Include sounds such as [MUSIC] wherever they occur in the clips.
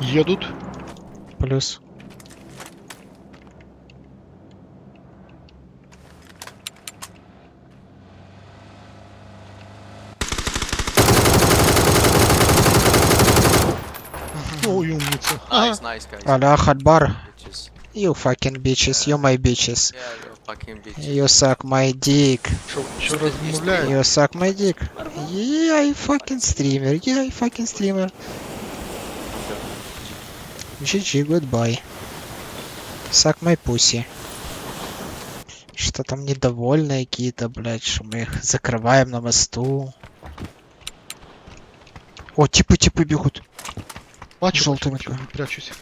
Едут. Плюс. Ой, умница. Nice, nice guys. Акбар. Bitches. You fucking bitches, you my bitches. Yeah, you fucking bitch. You suck my dick. You suck my dick. Yeah, I fucking streamer. Yeah, I fucking streamer. GG, goodbye. Suck my pussy. Что там недовольные какие-то, блядь, что мы их закрываем на мосту. О, типы, типы бегут. Бачу, такий. бачу, прячусь.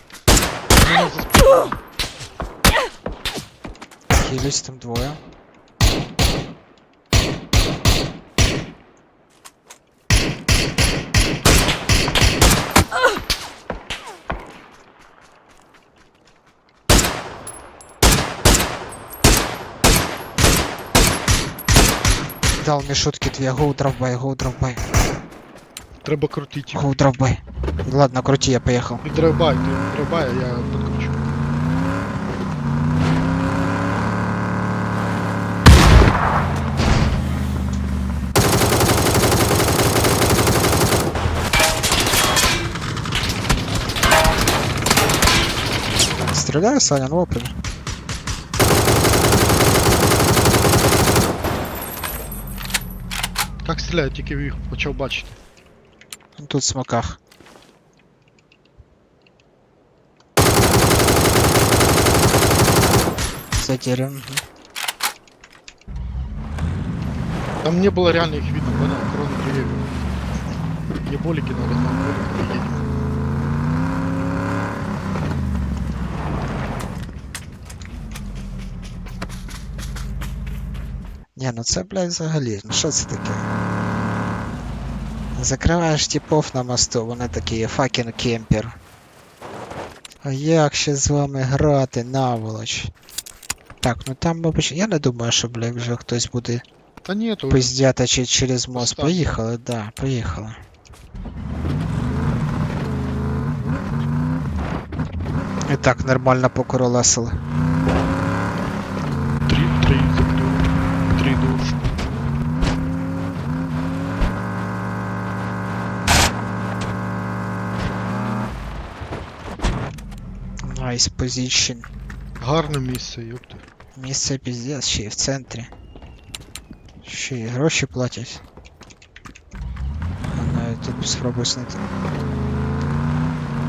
Хились там двое. Дал мне шутки две. Гоу дровбай, гоу дровбай. Треба крутити. Гоу дровбай. Ладно, крути, я поехал. І драйбай, ти драйбай, а я підкручу. Стреляю, Саня, ну опыт. стріляють, тільки їх почав бачити. Тут в смоках. За деревом. мгм. Там не было реально их видно, понял, кроме деревьев. Еболики надо, нам болик приедем. Ні, ну це, блядь, взагалі. Ну що це таке? Закриваєш типов на мосту, вони такі факін кемпер. А як ще з вами грати, наволоч? Так, ну там, мабуть, я не думаю, що, блядь, вже хтось буде Та нету. пиздята чи через мост. Остап. Поїхали, да, поїхали. І так нормально покуролесили. Nice position. Гарне місце, ёпта. Місце піздець, ще й в центрі. Ще й гроші платять. А навіть тут спробуй снити.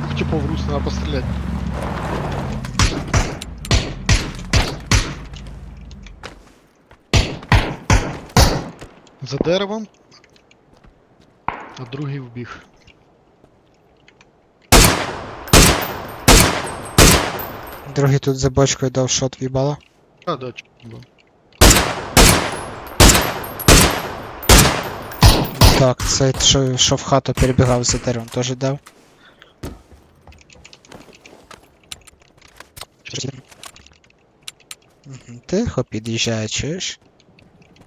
Ух, типа в рус, надо пострелять. За деревом. А другий вбіг. Другий тут за бочкою дав шот в'їбало. А, да, было. Так, цей, що, що в хату перебігав за деревом, теж дав. Тихо під'їжджає, чуєш?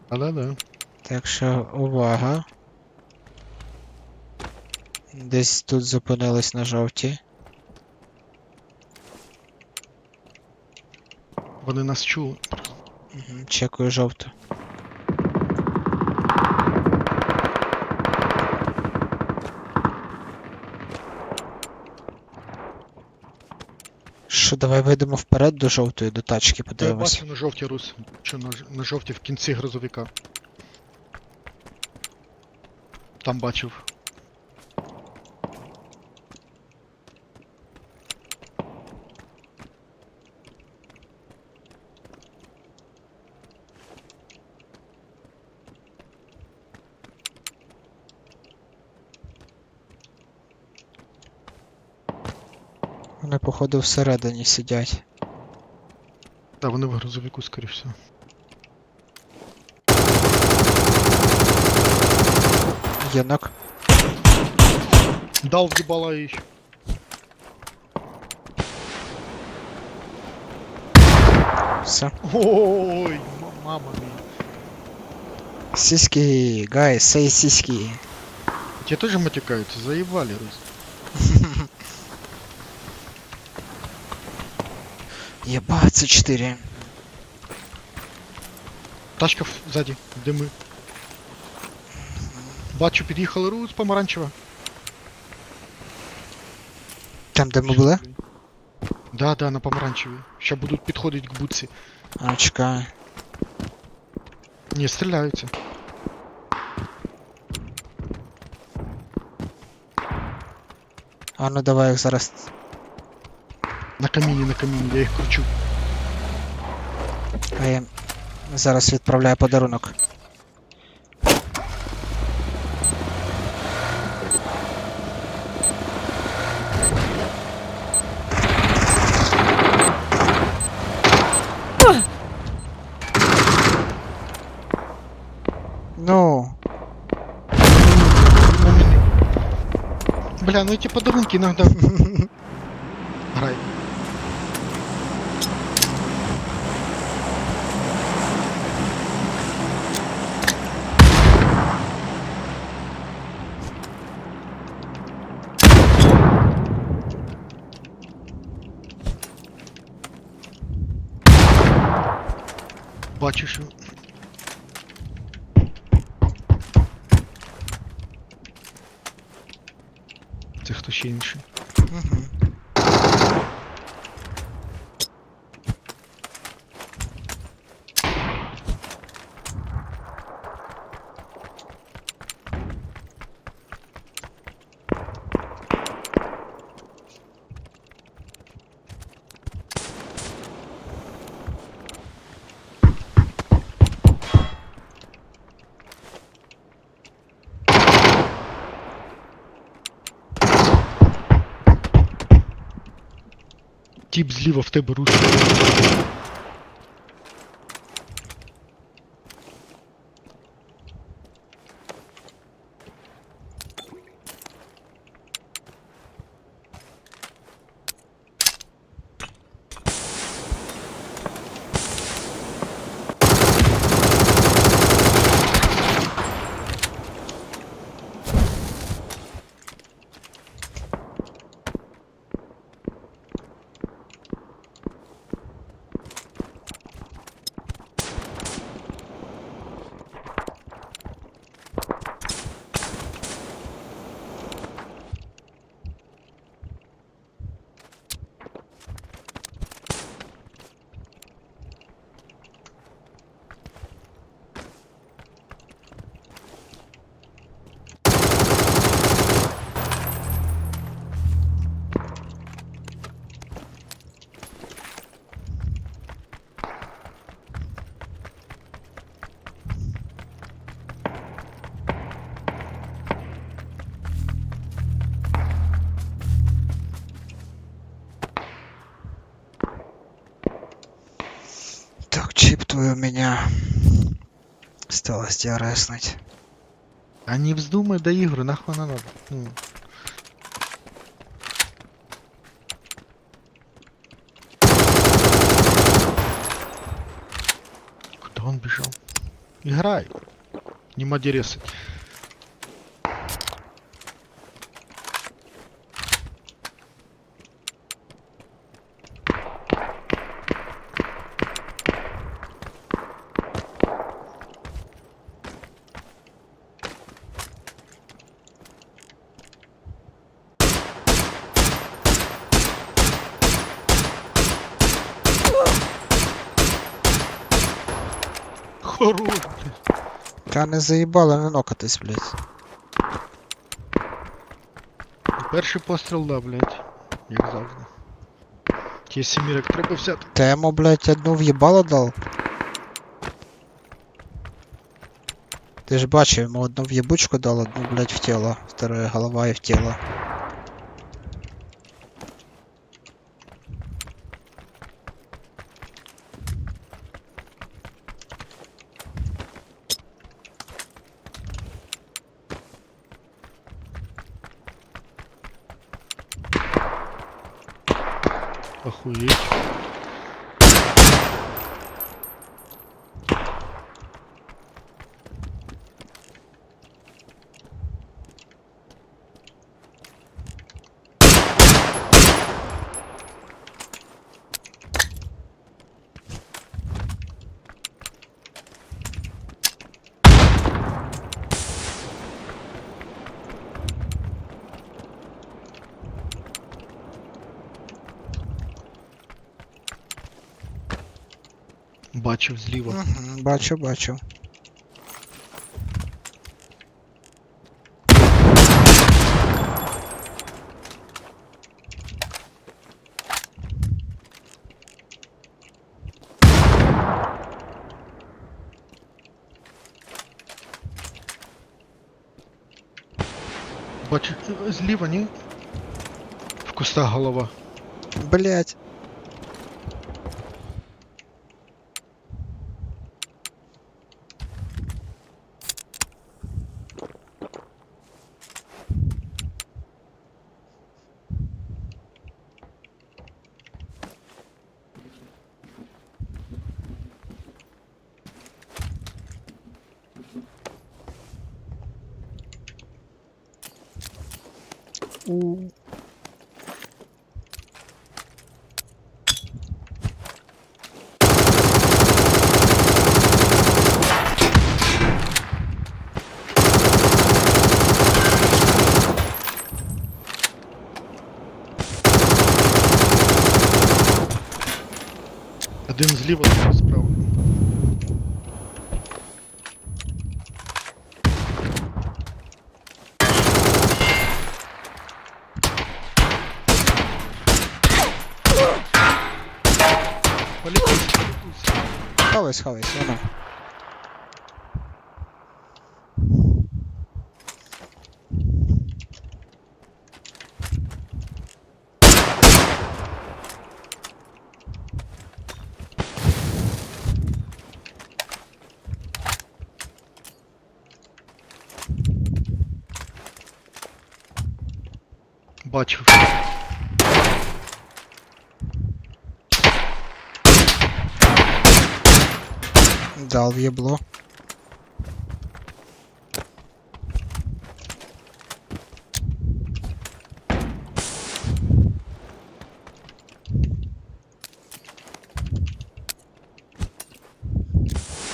А, да, да. Так що увага. Десь тут зупинились на жовтій. Вони нас чули. Угу, чекаю жовту. Що, давай вийдемо вперед до жовтої, до тачки Я подивимось. бачу на жовтій рус. Що на, ж- на жовтій в кінці грузовика. Там бачив. Вони, походу, всередині сидять. Да, вони в грузовику, скоріше всього. Єнок. Дал в'їбала і ще. Все. Ой, м- мама мia. Сиськи, гайс, сей сиськи. Тебе тоже матюкаются? Заебали, Рус. Єба, це 4. Тачка в- ззаді, дими. Бачу, під'їхали рус помаранчева. Там, де ми були? Да, да, на помаранчевій. Ще будуть підходити к будці. А, чекай. Ні, стріляються. А ну давай їх зараз. На каміні, на каміні, я їх кручу. А я зараз відправляю подарунок. Ну, Бля, ну эти подарунки иногда... [LAUGHS] Бачу, що... Це хто ще інший. угу. Тіп зліва в тебе рушить. Твой у меня. Осталось тебя. А не вздумай до игры, нахуй она надо. Ну. Куда он бежал? Играй. Не мадересать. Не заїбало не нокатись, блядь. Перший постріл, да, блядь. Як завжди. Ті сімірок треба взяти. Та йому, блядь, одну в'їбало дав. Ти ж бачив, йому одну в'єбучку дал, одну, блядь, в тіло. Вторая голова і в тіло. Охуеть. Бачив зліва. Угу, бачу, бачу. Бачив е, зліва, ні? В кустах голова. Блять. У. Один зліва, другий справа. Хавайся, хавайся, воно. Бачив. Дал в'єбло.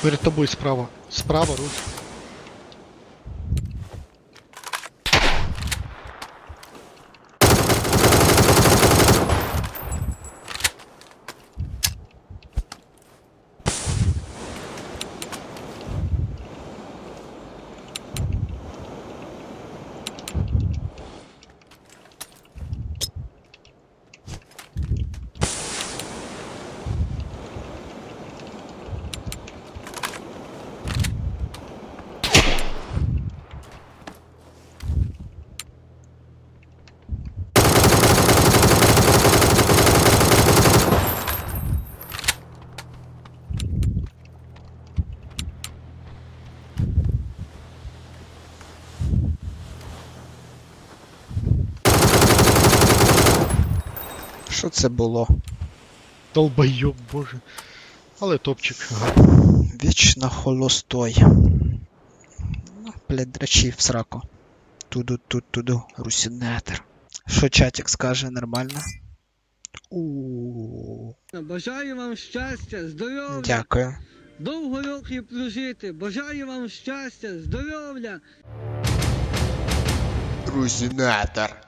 Перед тобою справа. Справа, Русь. Що це було? Долбойоб, боже. Але топчик. Вічно холостой. Ну, блядь, драчі в сраку. Туду тут туду русінетер. Що чатик скаже нормально? У. Бажаю вам щастя, здоров'я, Дякую. довго років прожити. Бажаю вам щастя, здоров'я. Русінетер.